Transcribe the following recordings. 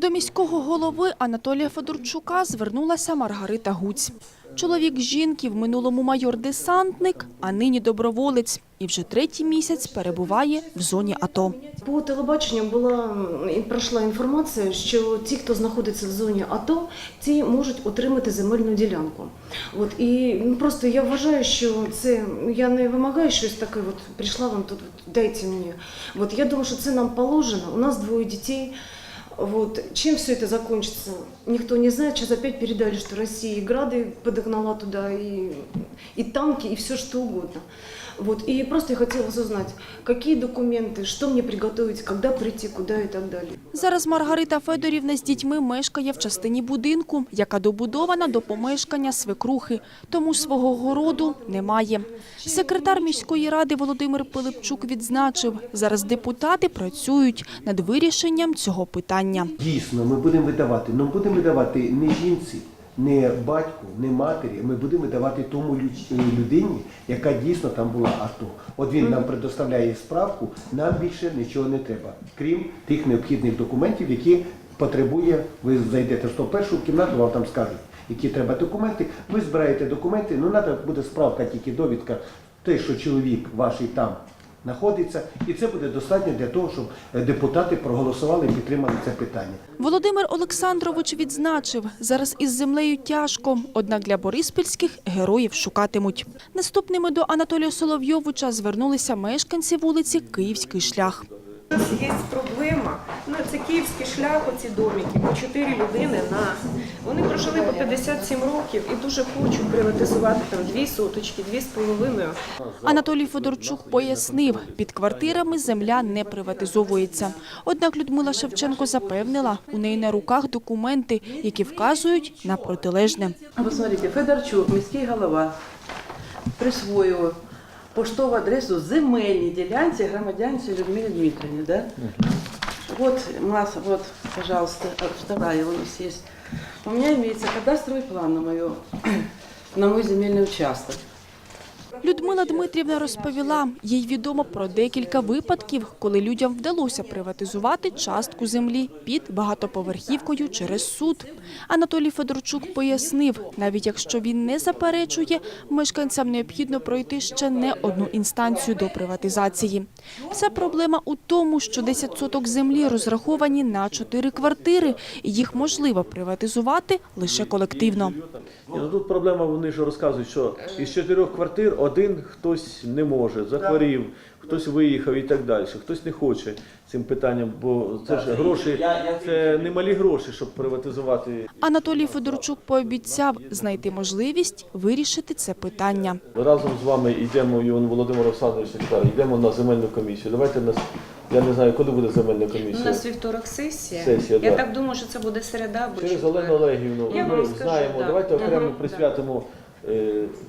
До міського голови Анатолія Федорчука звернулася Маргарита Гуць. Чоловік жінки в минулому майор-десантник, а нині доброволець, і вже третій місяць перебуває в зоні АТО. По телебаченню була і пройшла інформація, що ті, хто знаходиться в зоні АТО, ті можуть отримати земельну ділянку. От і ну, просто я вважаю, що це я не вимагаю щось таке. От прийшла вам тут, дайте мені. От я думаю, що це нам положено. У нас двоє дітей. Вот. Чем все это закончится, никто не знает. Сейчас опять передали, что Россия и грады подогнала туда, и, и танки, и все что угодно. Вот. И просто я хотела узнать, какие документы, что мне приготовить, когда прийти, куда и так далее. Зараз Маргарита Федорівна з дітьми мешкає в частині будинку, яка добудована до помешкання свекрухи, тому свого городу немає. Секретар міської ради Володимир Пилипчук відзначив, зараз депутати працюють над вирішенням цього питання. Дійсно, ми будемо видавати. Ну будемо видавати не жінці, не батьку, не матері. Ми будемо видавати тому людині, яка дійсно там була АТО. От він нам предоставляє справку, нам більше нічого не треба, крім тих необхідних документів, які потребує. Ви зайдете в 101 кімнату, вам там скажуть, які треба документи. Ви збираєте документи. Ну треба буде справка, тільки довідка, те, що чоловік ваш там знаходиться, і це буде достатньо для того, щоб е, депутати проголосували і підтримали це питання. Володимир Олександрович відзначив, зараз із землею тяжко, однак для бориспільських героїв шукатимуть. Наступними до Анатолія Соловйовича звернулися мешканці вулиці Київський шлях. У нас є проблема. Ну, це київський шлях, оці домики, по 4 людини на. Вони прожили по 57 років і дуже хочуть приватизувати там дві соточки, дві з половиною. Анатолій Федорчук пояснив, під квартирами земля не приватизовується. Однак Людмила Шевченко запевнила, у неї на руках документи, які вказують на протилежне. Вот смотрите, Федорчук, міський голова, присвоїв поштову адресу земельній ділянці громадянці Людмилі Дмитрівні, да? Вот масса, вот, пожалуйста, вторая у нас есть. У меня имеется кадастровый план на, мою, на мой земельный участок. Людмила Дмитрівна розповіла, їй відомо про декілька випадків, коли людям вдалося приватизувати частку землі під багатоповерхівкою через суд. Анатолій Федорчук пояснив, навіть якщо він не заперечує, мешканцям необхідно пройти ще не одну інстанцію до приватизації. Вся проблема у тому, що 10 соток землі розраховані на 4 квартири, і їх можливо приватизувати лише колективно. Ну тут проблема, вони ж розказують, що із чотирьох квартир один хтось не може, захворів, хтось виїхав і так далі. Хтось не хоче цим питанням, бо це ж гроші, це немалі гроші, щоб приватизувати. Анатолій Федорчук пообіцяв знайти можливість вирішити це питання. Разом з вами йдемо, Іван Володимир Олександрович йдемо на земельну комісію. Давайте нас, я не знаю, коли буде земельна комісія. У нас вівторок сесія. Сесія, Я да. так думаю, що це буде середа Через. Олену Олегівну ми знаємо. да. Давайте окремо Мгм, присвятимо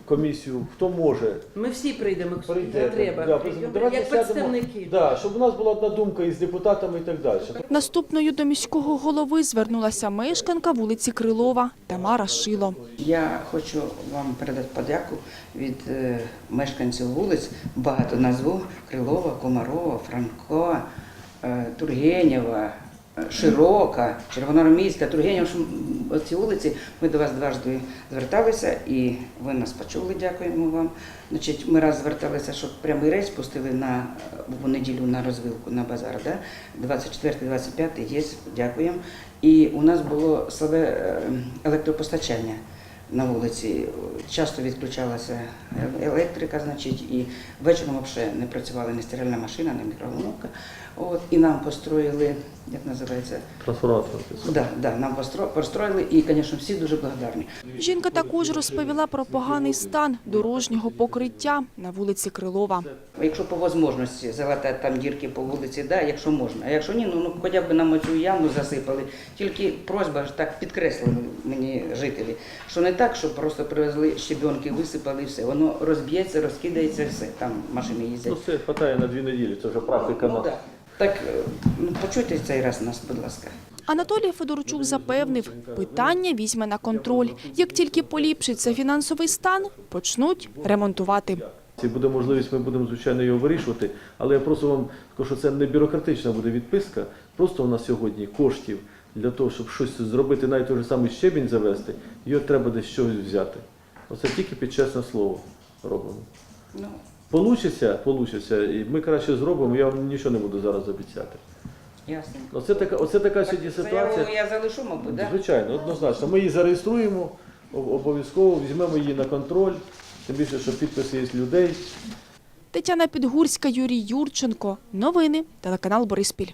комісію, хто може. Ми всі прийдемо, якщо треба. Да, прийдемо. Давайте як сядемо. представники. Да, щоб у нас була одна думка із депутатами і так далі. Наступною до міського голови звернулася мешканка вулиці Крилова Тамара Шило. Я хочу вам передати подяку від е, мешканців вулиць. Багато назву Крилова, Комарова, Франко, е, Тургенєва, е, Широка, Червоноармійська, Тургенів, Оці вулиці ми до вас дважди зверталися, і ви нас почули. Дякуємо вам. Значить, ми раз зверталися, щоб прямий рейс пустили на в неділю на розвилку на базар. Да? 24-25 є. Дякуємо. І у нас було слабе е, електропостачання на вулиці. Часто відключалася електрика, значить, і вечором взагалі не працювала ні стиральна машина, ні мікроволновка. От, і нам построїли, як називається, Трансформатор. да, да, нам постро- построїли, і, звісно, всі дуже благодарні. Жінка також розповіла про поганий стан дорожнього покриття на вулиці Крилова. Якщо по можливості залатати там дірки по вулиці, да, якщо можна. А якщо ні, ну, ну хоча б нам оцю яму засипали. Тільки просьба ж так підкреслили мені жителі, що не так, що просто привезли щебенки, висипали і все. Воно розб'ється, розкидається, все. Там машини їздять. Ну це хватає на дві неділі, це вже практика. Ну, да. Так е, ну, почуйте цей раз нас, будь ласка. Анатолій Федорчук запевнив, питання візьме на контроль. Як тільки поліпшиться фінансовий стан, почнуть ремонтувати. Це буде можливість, ми будемо звичайно його вирішувати. Але я просто вам скажу, що це не бюрократична буде відписка. Просто у нас сьогодні коштів для того, щоб щось зробити, навіть той же самий щебінь завести, його треба десь щось взяти. Оце тільки під чесне слово робимо. Ну, Получиться, получиться, і ми краще зробимо, я вам нічого не буду зараз обіцяти. ясно. Оце така, оце така сьогодні ситуація. Я залишу, мабуть, да? Звичайно, однозначно. Ми її зареєструємо, обов'язково візьмемо її на контроль, тим більше, що підписи є людей. Тетяна Підгурська, Юрій Юрченко. Новини. Телеканал Бориспіль.